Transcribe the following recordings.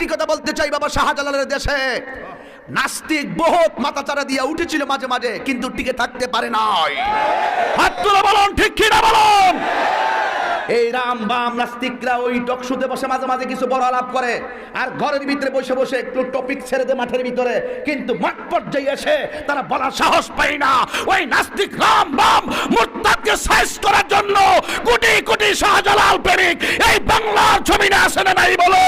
একটি কথা বলতে চাই বাবা শাহজালালের দেশে। নাস্তিক বহুত মাথাচাড়া দিয়ে উঠেছিল মাঝে মাঝে, কিন্তু টিকে থাকতে পারে নাই। হাত তুলে বলুন, ঠিক কিনা বলুন? এই রাম বাম নাস্তিকরা ওই টকশুতে বসে মাঝে মাঝে কিছু বড় আলাপ করে, আর ঘরের ভিতরে বসে বসে একটু টপিক ছেড়ে দেয় মাঠের ভিতরে। কিন্তু মাঠ পর্যায়ে এসে তারা বলার সাহস পায় না। ওই নাস্তিক রাম বাম মুরতাদকে সাইজ করার জন্য কোটি কোটি শাহজালাল প্রেমিক এই বাংলার জমিনে আসে না নাই বলো।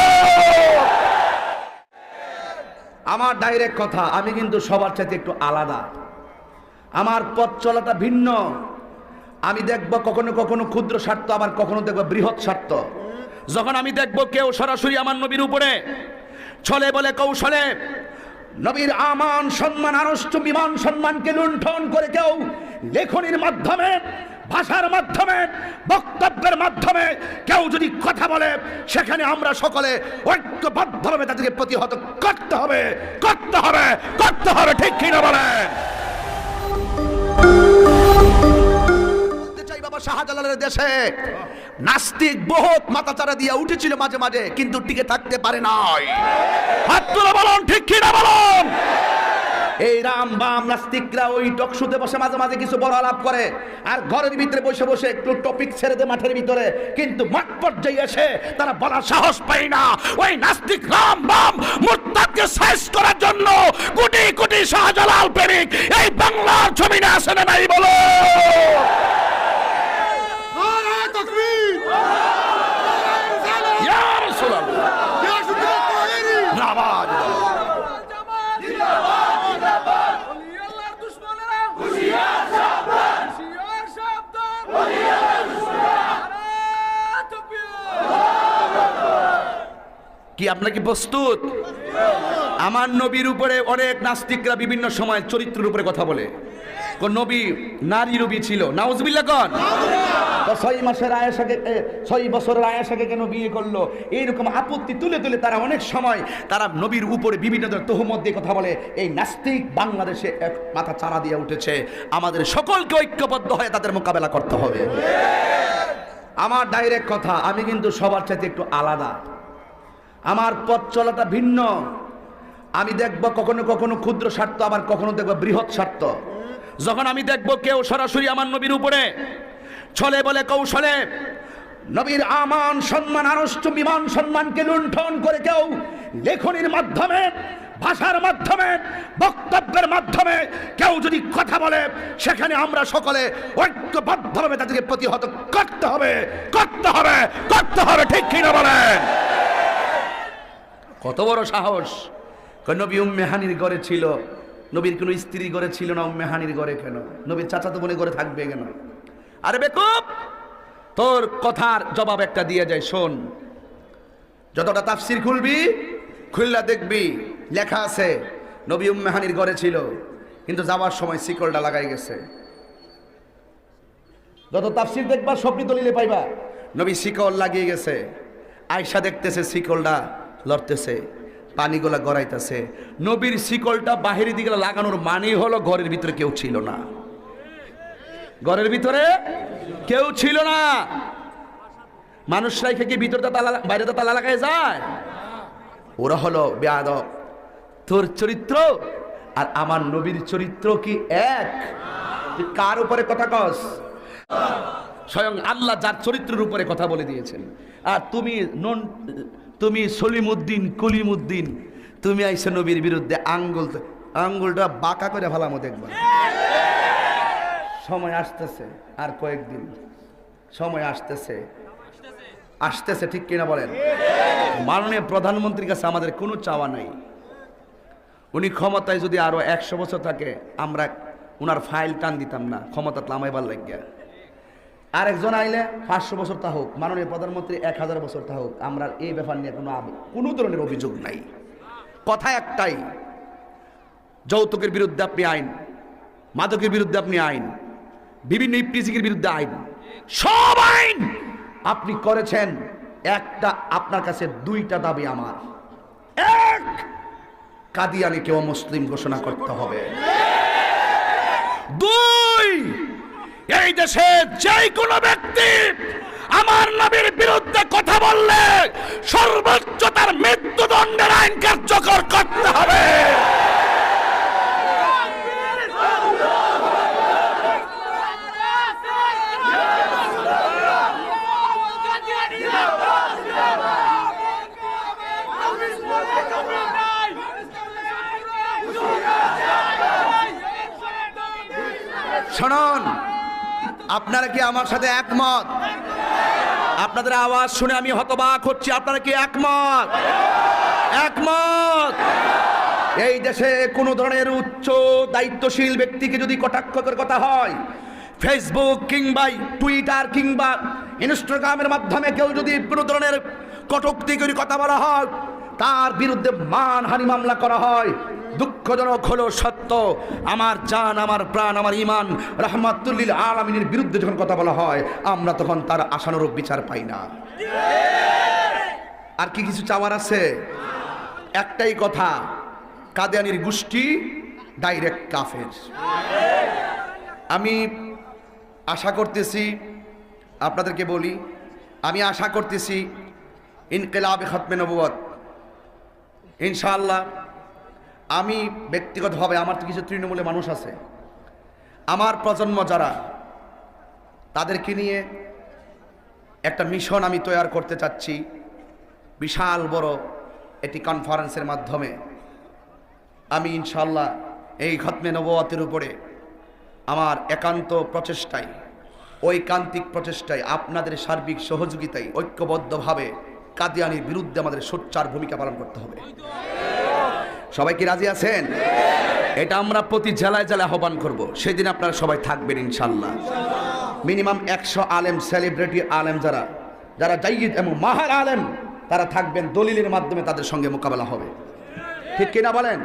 আমার ডাইরেক্ট কথা, আমি কিন্তু সবার চাইতে একটু আলাদা। আমার পথ চলাটা ভিন্ন। আমি দেখব কখনো কখনো ক্ষুদ্র স্বার্থ, আবার কখনো দেখব বৃহৎ স্বার্থ। যখন আমি দেখব কেউ সরাসরি আমার নবীর উপরে ছলে বলে কৌশলে, নবীর আমান সম্মান আনষ্ট বিমান সম্মানকে লুণ্ঠন করে কেউ লেখনির মাধ্যমে, ভাষার মাধ্যমে, বক্তব্যের মাধ্যমে কেউ যদি কথা বলে, সেখানে আমরা সকলে ঐক্যবদ্ধভাবে তাদেরকে প্রতিহত করতে হবে করতে হবে করতে হবে, ঠিক কিনা বলে? শাহজালালের দেশে নাস্তিক বহুত মাথাচাড়া দিয়ে উঠেছিল মাঝে মাঝে, কিন্তু টিকে থাকতে পারে নাই। হাত তুলে বলুন, ঠিক কিনা বলুন? এই রাম বাম নাস্তিকরা ওই টকশুতে বসে মাঝে মাঝে কিছু বড় আলাপ করে। আর ঘরের ভিতরে বসে বসে একটু টপিক ছেড়ে দেয় মাঠের ভিতরে। কিন্তু মাঠ পর্যায়ে এসে তারা বলার সাহস পায় না। ওই নাস্তিক রাম বাম মুরতাদকে সাইজ করার জন্য কোটি কোটি শাহজালাল প্রেমিক এই বাংলার ছবি না আসে না নাই বলো। কি আপনার কি প্রস্তুত? আমার নবীর উপরে অনেক নাস্তিকরা বিভিন্ন সময় চরিত্রের উপরে কথা বলে। কোন নবী নারী নবী ছিল। নাউজবিল্লা কন? ছয় মাসের আয়েশাকে ছয় বছরের আয়েশাকে কেন বিয়ে করল? এইরকম আপত্তি তুলে তুলে তারা অনেক সময় তারা নবীর উপরে বিভিন্ন ধরনের তহমত দিয়ে কথা বলে। এই নাস্তিক বাংলাদেশে এক মাথা চারা দিয়ে উঠেছে। আমাদের সকলকে ঐক্যবদ্ধ হয়ে তাদের মোকাবেলা করতে হবে। আমার ডাইরেক্ট কথা, আমি কিন্তু সবার চাইতে একটু আলাদা। আমার পথ চলাটা ভিন্ন। আমি দেখব কখনো কখনো ক্ষুদ্র স্বার্থ, আবার কখনো দেখব বৃহৎ স্বার্থ। যখন আমি দেখব কেউ সরাসরি আমার নবীর উপরে ছলে বলে কৌশলে, নবীর আমান সম্মান, আনষ্ট বিমান সম্মানকে লুণ্ঠন করে কেউ লেখনির মাধ্যমে, ভাষার মাধ্যমে, বক্তব্যের মাধ্যমে কেউ যদি কথা বলে, সেখানে আমরা সকলে ঐক্যবদ্ধভাবে তাদেরকে প্রতিহত করতে হবে করতে হবে করতে হবে, ঠিক কিনা বলেন? কত বড় সাহস। নবী উম্মে হানির ঘরে ছিল। নবীর কোনো স্ত্রী ঘরে ছিল না উম্মে হানির ঘরে কেন? নবীর চাচাতো বোনের ঘরে থাকবে কেন? আরে বেকুব, তোর কথার জবাব একটা দিয়ে যায় শোন। যতটা তাফসির খুলবি, খুললা দেখবি, লেখা আছে, নবী উম্মে হানির ঘরে ছিল, কিন্তু যাওয়ার সময় শিকলটা লাগাই গেছে। যত তাফসির দেখবা স্বপ্নি দলিলে পাইবা। নবী শিকল লাগিয়ে গেছে। আয়সা দেখতেছে শিকলটা। লড়তেছে, পানিগুলা গড়াইতেছে। নবীর শিকলটা বাহিরের দিকে লাগানোর মানে হলো ঘরের ভিতরে কেউ ছিল না। ঘরের ভিতরে কেউ ছিল না। মানুষ রাইখে কি ভিতরটা তালা তো তালা লাগায় যায়? ওরা হলো বেয়াদব তোর চরিত্র আর আমার নবীর চরিত্র কি এক? কার উপরে কথা কস? স্বয়ং আল্লাহ যার চরিত্রের উপরে কথা বলে দিয়েছেন। আর তুমি নন তুমি সলিমুদ্দিন, কলিমুদ্দিন, তুমি আইসে নবীর বিরুদ্ধে আঙ্গুল আঙ্গুলটা বাঁকা করে ফেলামো দেখবা। সময় আসতেছে, আর কয়েকদিন। সময় আসতেছে। আসতেছে, ঠিক কিনা বলেন? মাননীয় প্রধানমন্ত্রীর কাছে আমাদের কোনো চাওয়া নাই। উনি ক্ষমতায় যদি আরও একশো বছর থাকে, আমরা ওনার ফাইল টান দিতাম না, ক্ষমতা লামাইবার লাগিয়া। আরেকজন আইলে পাঁচশো বছর তা হোক, মাননীয় প্রধানমন্ত্রী এক হাজার বছর তা হোক, আমরা এই ব্যাপার নিয়ে কোনো কোনো ধরনের অভিযোগ নাই। কথা একটাই, যৌতুকের বিরুদ্ধে আপনি আইন, মাদকের বিরুদ্ধে আপনি আইন, বিভিন্ন ইপ্রিজিকের বিরুদ্ধে আইন, সব আইন আপনি করেছেন, একটা আপনার কাছে দুইটা দাবি আমার। এক, কাদিয়ানিকেও মুসলিম ঘোষণা করতে হবে। দুই এই দেশে যে কোনো ব্যক্তি আমার নবীর বিরুদ্ধে কথা বললে সর্বোচ্চ তার মৃত্যুদণ্ডের আইন কার্যকর করতে হবে। শুনুন আপনারা কি আমার সাথে একমত? আপনাদের আওয়াজ শুনে আমি হতবাক হচ্ছি, আপনারা কি একমত? একমত? এই দেশে কোনো ধরনের উচ্চ দায়িত্বশীল ব্যক্তিকে যদি কটাক্ষ করে কথা হয় ফেসবুক কিংবা টুইটার কিংবা ইনস্টাগ্রামের মাধ্যমে কেউ যদি কোনো ধরনের কটুক্তি করে কথা বলা হয়, তার বিরুদ্ধে মানহানি মামলা করা হয়। দুঃখজনক হলো সত্য। আমার জান, আমার প্রাণ, আমার ইমান রহমাতুল্লিল আলমিনের বিরুদ্ধে যখন কথা বলা হয়, আমরা তখন তার আশানুরূপ বিচার পাই না। আর কি কিছু চাওয়ার আছে? একটাই কথা, কাদিয়ানির গোষ্ঠী ডাইরেক্ট কাফের। আমি আশা করতেছি, আপনাদেরকে বলি, আমি আশা করতেছি, ইনকেলাবে খতমে নবুয়ত ইনশাআল্লাহ আমি ব্যক্তিগতভাবে, আমার তো কিছু তৃণমূলে মানুষ আছে। আমার প্রজন্ম যারা, তাদেরকে নিয়ে একটা মিশন আমি তৈরি করতে চাচ্ছি। বিশাল বড় একটি কনফারেন্সের মাধ্যমে। আমি ইনশাল্লাহ এই খতমে নবতের উপরে আমার একান্ত প্রচেষ্টায়, ঐকান্তিক প্রচেষ্টায়, আপনাদের সার্বিক সহযোগিতায়, ঐক্যবদ্ধভাবে কাদিয়ানির বিরুদ্ধে আমাদের সোচ্চার ভূমিকা পালন করতে হবে। সবাই কি রাজি আছেন? এটা আমরা প্রতি জেলায় জেলায় আহ্বান করব। সেদিন আপনারা সবাই থাকবেন ইনশাল্লাহ। মিনিমাম একশো আলেম, সেলিব্রিটি আলেম যারা যারা জাইদ এবং মাহার আলেম, তারা থাকবেন, দলিলের মাধ্যমে তাদের সঙ্গে মোকাবেলা হবে। ঠিক কিনা বলেন?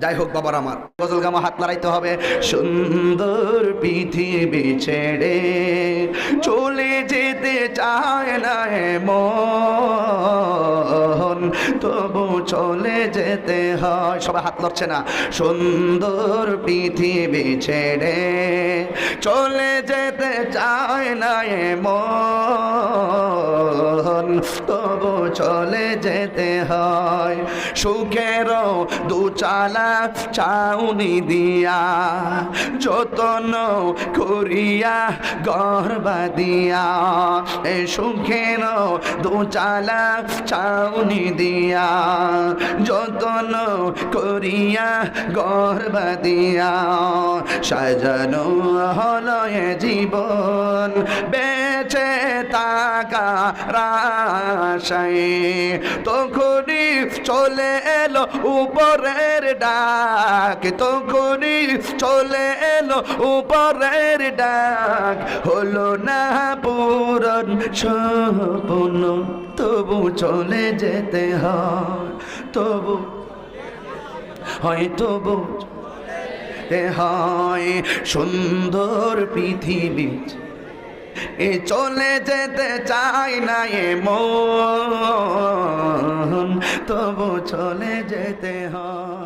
যাই হোক বাবার আমার, গজল গামা হাত লড়াইতে হবে। সুন্দর পৃথিবী ছেড়ে চলে যেতে চায় না মন। তবু চলে যেতে হয়। সবাই হাত লড়ছে না। সুন্দর পৃথিবী ছেড়ে চলে যেতে চায় না মন তবু চলে যেতে হয়। সুখের দু চালা চাউনি দিয়া, যতন করিয়া গর্বা দিয়া, এ সুখের দু চালা চাউনি দিয়া, যতন করিয়া গর্বা দিয়া, সাজানো হলো এ জীবন বেঁচে তাকা রাশায় তখনই চলে এলো উপরের ডাক। তখনই চলে এলো উপরের ডাক। হলো না পূরণ স্বপ্ন, তবু চলে যেতে হয়, তবু, হয় যেতে হয় সুন্দর পৃথিবী। এ চলে যেতে চাই না এ মন, তবু চলে যেতে হয়।